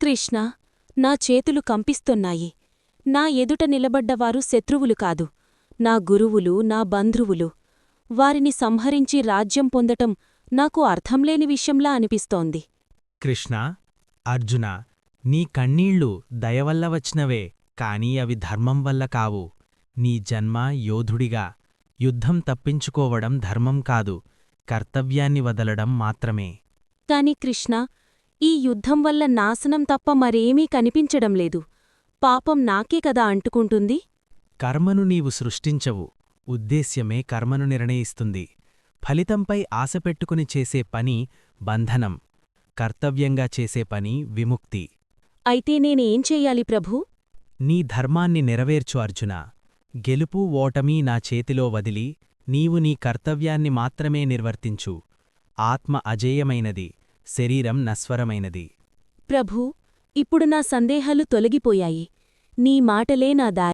కృష్ణ నా చేతులు కంపిస్తున్నాయి. నా ఎదుట నిలబడ్డవారు శత్రువులు కాదు. నా గురువులు నా బంధువులు. వారిని సంహరించి రాజ్యం పొందటం నాకు అర్థంలేని విషయంలా అనిపిస్తోంది. కృష్ణ అర్జున నీ కన్నీళ్ళు దయవల్ల వచ్చినవే కాని అవి ధర్మం వల్ల కావు. నీ జన్మ యోధుడిగా యుద్ధం తప్పించుకోవడం ధర్మం కాదు కర్తవ్యాన్ని వదలడం మాత్రమే. కాని కృష్ణ ఈ యుద్ధం వల్ల నాశనం తప్ప మరేమీ కనిపించడం లేదు. పాపం నాకే కదా అంటుకుంటుంది. కర్మను నీవు సృష్టించవు. ఉద్దేశ్యమే కర్మను నిర్ణయిస్తుంది. ఫలితంపై ఆశపెట్టుకుని చేసే పని బంధనం. కర్తవ్యంగా చేసే పని విముక్తి. అయితే నేనేం చెయ్యాలి ప్రభూ? నీ ధర్మాన్ని నెరవేర్చు అర్జున. గెలుపు ఓటమీ నా చేతిలో వదిలి నీవు నీ కర్తవ్యాన్ని మాత్రమే నిర్వర్తించు. ఆత్మ అజేయమైనది. శరీరం నస్వరమైనది ప్రభూ ఇప్పుడు నా సందేహాలు తొలగిపోయాయి. నీ మాటలే నా దారి